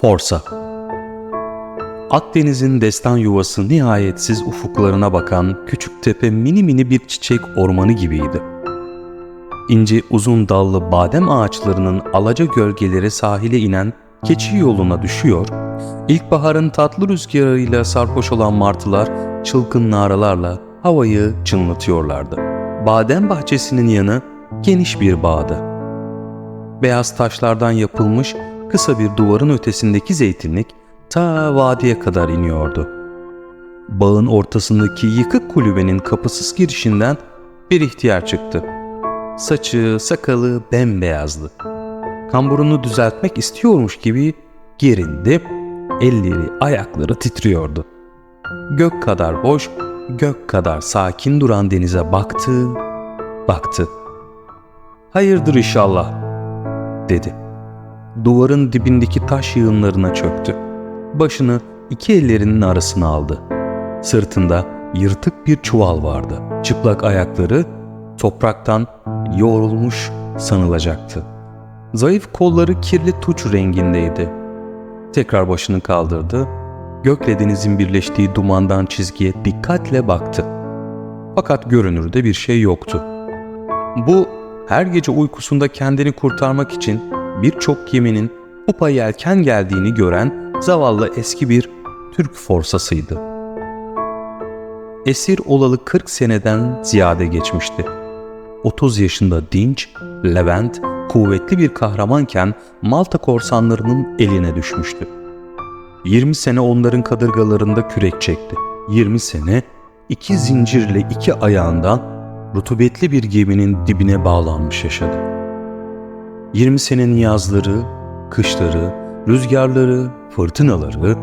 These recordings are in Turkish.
Forsa Akdeniz'in destan yuvası nihayetsiz ufuklarına bakan küçük tepe mini mini bir çiçek ormanı gibiydi. İnce uzun dallı badem ağaçlarının alaca gölgeleri sahile inen keçi yoluna düşüyor, ilkbaharın tatlı rüzgarıyla sarhoş olan martılar çılgın naralarla havayı çınlatıyorlardı. Badem bahçesinin yanı geniş bir bağdı. Beyaz taşlardan yapılmış kısa bir duvarın ötesindeki zeytinlik ta vadiye kadar iniyordu. Bağın ortasındaki yıkık kulübenin kapısız girişinden bir ihtiyar çıktı. Saçı, sakalı bembeyazdı. Kamburunu düzeltmek istiyormuş gibi gerindi, elleri, ayakları titriyordu. Gök kadar boş, gök kadar sakin duran denize baktı, baktı. Hayırdır inşallah, dedi. Duvarın dibindeki taş yığınlarına çöktü. Başını iki ellerinin arasına aldı. Sırtında yırtık bir çuval vardı. Çıplak ayakları topraktan yoğrulmuş sanılacaktı. Zayıf kolları kirli tuç rengindeydi. Tekrar başını kaldırdı. Gökle denizin birleştiği dumandan çizgiye dikkatle baktı. Fakat görünürde bir şey yoktu. Bu her gece uykusunda kendini kurtarmak için birçok geminin upa yelken geldiğini gören zavallı eski bir Türk forsasıydı. Esir olalı 40 seneden ziyade geçmişti. 30 yaşında dinç, Levent, kuvvetli bir kahramanken Malta korsanlarının eline düşmüştü. 20 sene onların kadırgalarında kürek çekti. 20 sene iki zincirle iki ayağından rutubetli bir geminin dibine bağlanmış yaşadı. 20 senenin yazları, kışları, rüzgarları, fırtınaları,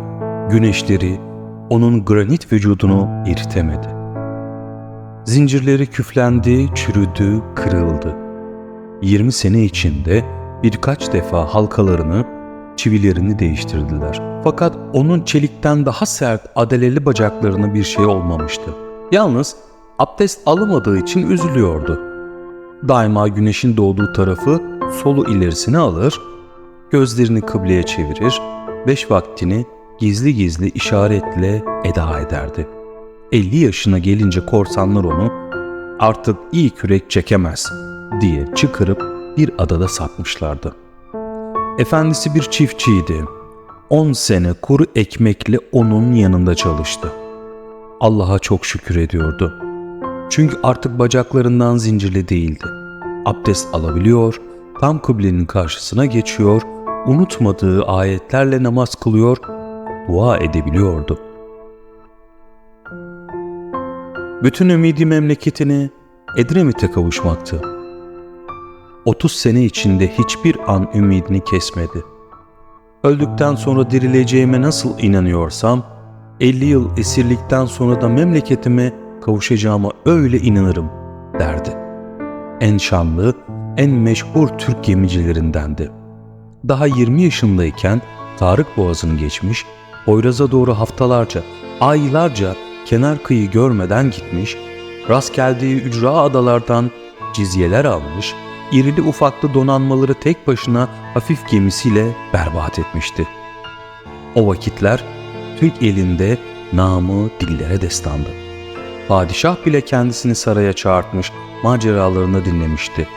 güneşleri onun granit vücudunu eritemedi. Zincirleri küflendi, çürüdü, kırıldı. 20 sene içinde birkaç defa halkalarını, çivilerini değiştirdiler. Fakat onun çelikten daha sert adeleli bacaklarına bir şey olmamıştı. Yalnız abdest alamadığı için üzülüyordu. Daima güneşin doğduğu tarafı solu ilerisine alır, gözlerini kıbleye çevirir, beş vaktini gizli gizli işaretle eda ederdi. 50 yaşına gelince korsanlar onu artık iyi kürek çekemez diye çıkarıp bir adada satmışlardı. Efendisi bir çiftçiydi. 10 sene kuru ekmekle onun yanında çalıştı. Allah'a çok şükür ediyordu. Çünkü artık bacaklarından zincirli değildi. Abdest alabiliyor, tam kıblenin karşısına geçiyor, unutmadığı ayetlerle namaz kılıyor, dua edebiliyordu. Bütün ümidi memleketini Edremit'e kavuşmaktı. 30 sene içinde hiçbir an ümidini kesmedi. Öldükten sonra dirileceğime nasıl inanıyorsam, 50 yıl esirlikten sonra da memleketime kavuşacağıma öyle inanırım derdi. En şanlı, en meşhur Türk gemicilerindendi. Daha 20 yaşındayken Tarık Boğazı'nı geçmiş, Poyraz'a doğru haftalarca, aylarca kenar kıyı görmeden gitmiş, rast geldiği ücra adalardan cizyeler almış, irili ufaklı donanmaları tek başına hafif gemisiyle berbat etmişti. O vakitler Türk elinde namı dillere destandı. Padişah bile kendisini saraya çağırtmış, maceralarını dinlemişti.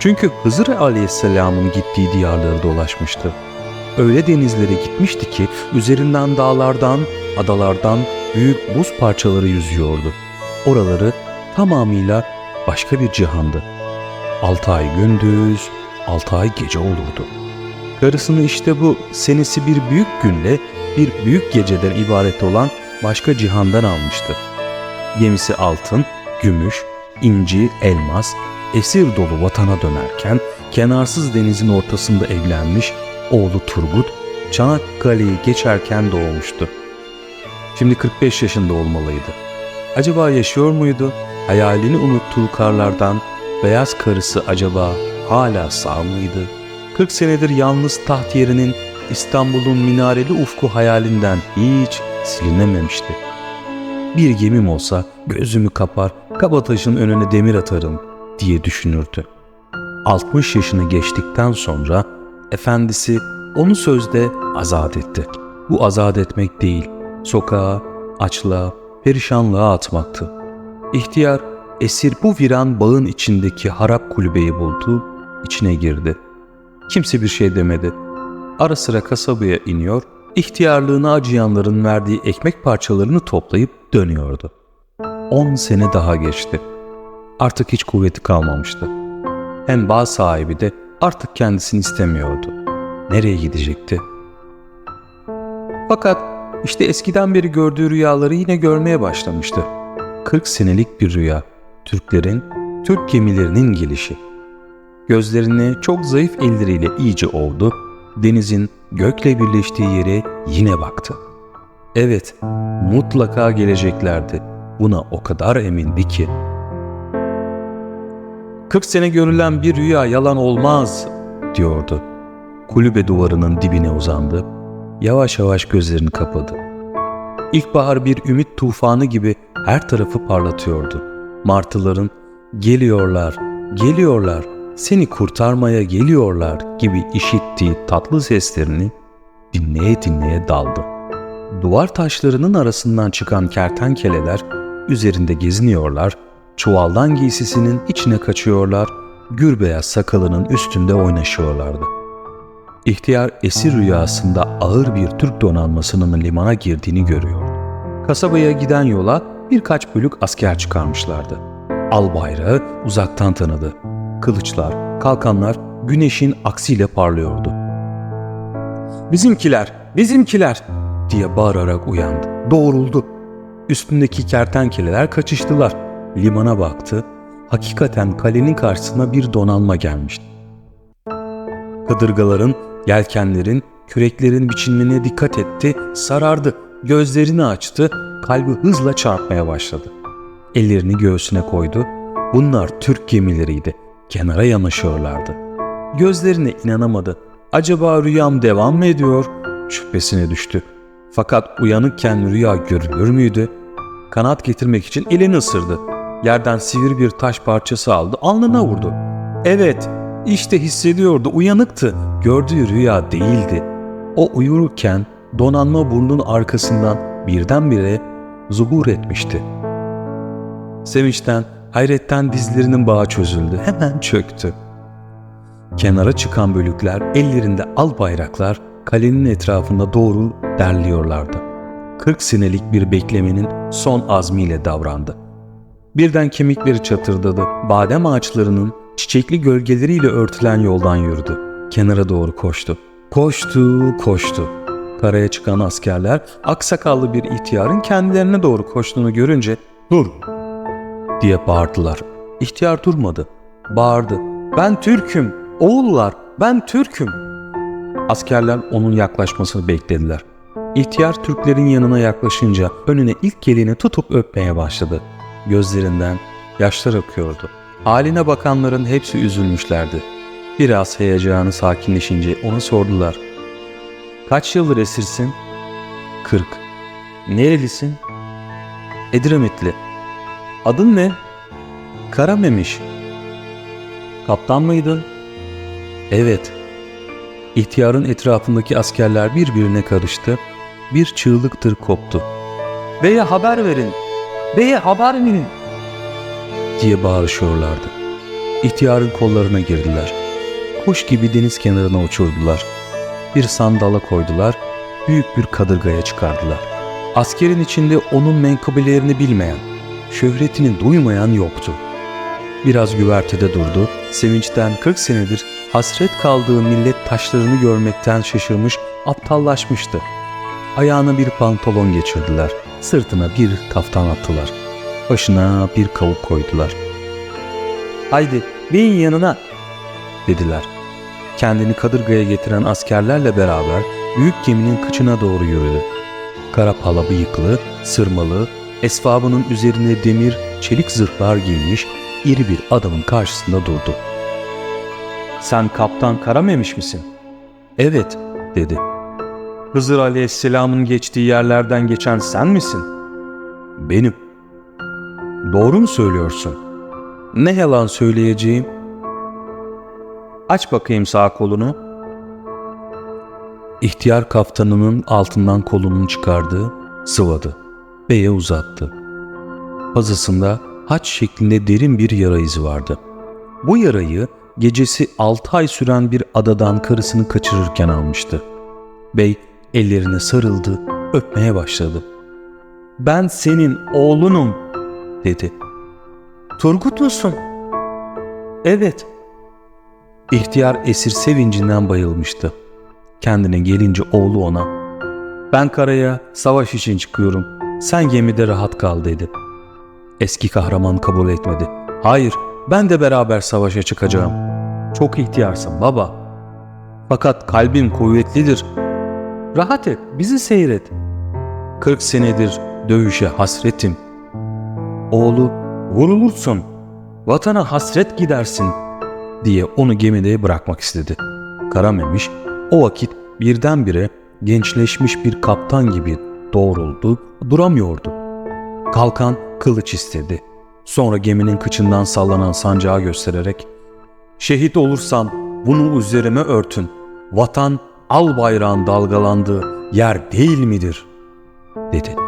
Çünkü Hızır Aleyhisselam'ın gittiği diyarları dolaşmıştı. Öyle denizlere gitmişti ki üzerinden dağlardan, adalardan büyük buz parçaları yüzüyordu. Oraları tamamıyla başka bir cihandı. Altı ay gündüz, altı ay gece olurdu. Karısını işte bu senesi bir büyük günle bir büyük geceden ibaret olan başka cihandan almıştı. Gemisi altın, gümüş, inci, elmas, esir dolu vatana dönerken kenarsız denizin ortasında evlenmiş oğlu Turgut Çanakkale'yi geçerken doğmuştu. Şimdi 45 yaşında olmalıydı. Acaba yaşıyor muydu? Hayalini unuttuğu karlardan beyaz karısı acaba hala sağ mıydı? 40 senedir yalnız taht yerinin İstanbul'un minareli ufku hayalinden hiç silinememişti. Bir gemim olsa gözümü kapar, kabataşın önüne demir atarım diye düşünürdü. 60 yaşını geçtikten sonra efendisi onu sözde azat etti. Bu azat etmek değil, sokağa, açlığa, perişanlığa atmaktı. İhtiyar esir bu viran bağın içindeki harap kulübeyi buldu, içine girdi. Kimse bir şey demedi. Ara sıra kasabaya iniyor, ihtiyarlığına acıyanların verdiği ekmek parçalarını toplayıp dönüyordu. On sene daha geçti. Artık hiç kuvveti kalmamıştı. Hem bağ sahibi de artık kendisini istemiyordu. Nereye gidecekti? Fakat işte eskiden beri gördüğü rüyaları yine görmeye başlamıştı. 40 senelik bir rüya. Türklerin, Türk gemilerinin gelişi. Gözlerini çok zayıf elleriyle iyice ovdu. Denizin gökle birleştiği yere yine baktı. Evet, mutlaka geleceklerdi. Buna o kadar emindi ki. 40 sene görülen bir rüya yalan olmaz, diyordu. Kulübe duvarının dibine uzandı. Yavaş yavaş gözlerini kapadı. İlkbahar bir ümit tufanı gibi her tarafı parlatıyordu. Martıların geliyorlar, geliyorlar, seni kurtarmaya geliyorlar gibi işittiği tatlı seslerini dinleye dinleye daldı. Duvar taşlarının arasından çıkan kertenkeleler üzerinde geziniyorlar, çuvaldan giysisinin içine kaçıyorlar, gürbeyaz sakalının üstünde oynaşıyorlardı. İhtiyar esir rüyasında ağır bir Türk donanmasının limana girdiğini görüyordu. Kasabaya giden yola birkaç bölük asker çıkarmışlardı. Al bayrağı uzaktan tanıdı. Kılıçlar, kalkanlar güneşin aksiyle parlıyordu. Bizimkiler, bizimkiler diye bağırarak uyandı. Doğruldu. Üstündeki kertenkeleler kaçıştılar. Limana baktı. Hakikaten kalenin karşısına bir donanma gelmişti. Kadırgaların, yelkenlerin, küreklerin biçimine dikkat etti, sarardı, gözlerini açtı, kalbi hızla çarpmaya başladı. Ellerini göğsüne koydu. Bunlar Türk gemileriydi. Kenara yanaşıyorlardı. Gözlerine inanamadı. Acaba rüyam devam mı ediyor? Şüphesine düştü. Fakat uyanıkken rüya görülür müydü? Kanat getirmek için elini ısırdı. Yerden sivri bir taş parçası aldı, alnına vurdu. Evet, işte hissediyordu, uyanıktı. Gördüğü rüya değildi. O uyurken donanma burnunun arkasından birdenbire zuhur etmişti. Sevinçten, hayretten dizlerinin bağı çözüldü. Hemen çöktü. Kenara çıkan bölükler, ellerinde al bayraklar kalenin etrafında doğru derliyorlardı. 40 senelik bir beklemenin son azmiyle davrandı. Birden kemikleri çatırdadı. Badem ağaçlarının çiçekli gölgeleriyle örtülen yoldan yürüdü. Kenara doğru koştu. Koştu, koştu. Karaya çıkan askerler aksakallı bir ihtiyarın kendilerine doğru koştuğunu görünce ''Dur!'' Diye bağırdılar. İhtiyar durmadı. Bağırdı. ''Ben Türk'üm! Oğullar, ben Türk'üm!'' Askerler onun yaklaşmasını beklediler. İhtiyar Türklerin yanına yaklaşınca önüne ilk geleni tutup öpmeye başladı. Gözlerinden yaşlar akıyordu. Haline bakanların hepsi üzülmüşlerdi. Biraz heyecanı sakinleşince ona sordular. Kaç yıldır esirsin? Kırk. Nerelisin? Edremitli. Adın ne? Karamemiş. Kaptan mıydın? Evet. İhtiyarın etrafındaki askerler birbirine karıştı. Bir çığlıktır koptu. Beye haber verin. Beye haber verin. Diye bağırışıyorlardı. İhtiyarın kollarına girdiler. Kuş gibi deniz kenarına uçurdular. Bir sandala koydular. Büyük bir kadırgaya çıkardılar. Askerin içinde onun menkıbelerini bilmeyen, şöhretini duymayan yoktu. Biraz güvertede durdu. Sevinçten 40 senedir hasret kaldığı millet taşlarını görmekten şaşırmış, aptallaşmıştı. Ayağına bir pantolon geçirdiler. Sırtına bir kaftan attılar. Başına bir kavuk koydular. Haydi beyin yanına dediler. Kendini kadırgaya getiren askerlerle beraber büyük geminin kıçına doğru yürüdü. Kara pala bıyıklı, sırmalı, esvabının üzerine demir, çelik zırhlar giymiş iri bir adamın karşısında durdu. Sen kaptan Karamemiş misin? Evet, dedi. Hızır Aleyhisselam'ın geçtiği yerlerden geçen sen misin? Benim. Doğru mu söylüyorsun? Ne yalan söyleyeceğim? Aç bakayım sağ kolunu. ihtiyar kaftanının altından kolunu çıkardı, sıvadı. Beye uzattı. Pazısında haç şeklinde derin bir yara izi vardı. Bu yarayı gecesi 6 ay süren bir adadan karısını kaçırırken almıştı. Bey ellerine sarıldı, öpmeye başladı. Ben senin oğlunum dedi. Turgut musun? Evet. İhtiyar esir sevincinden bayılmıştı. Kendine gelince oğlu ona ben karaya savaş için çıkıyorum. Sen gemide rahat kal dedi. Eski kahraman kabul etmedi. Hayır ben de beraber savaşa çıkacağım. Çok ihtiyarsın baba. Fakat kalbim kuvvetlidir. Rahat et bizi seyret. 40 senedir dövüşe hasretim. Oğlu vurulursun. Vatana hasret gidersin diye onu gemide bırakmak istedi. Karamemiş o vakit birdenbire gençleşmiş bir kaptan gibi doğruldu, duramıyordu. Kalkan kılıç istedi. Sonra geminin kıçından sallanan sancağı göstererek ''Şehit olursam bunu üzerime örtün. Vatan al bayrağın dalgalandığı yer değil midir?'' dedi.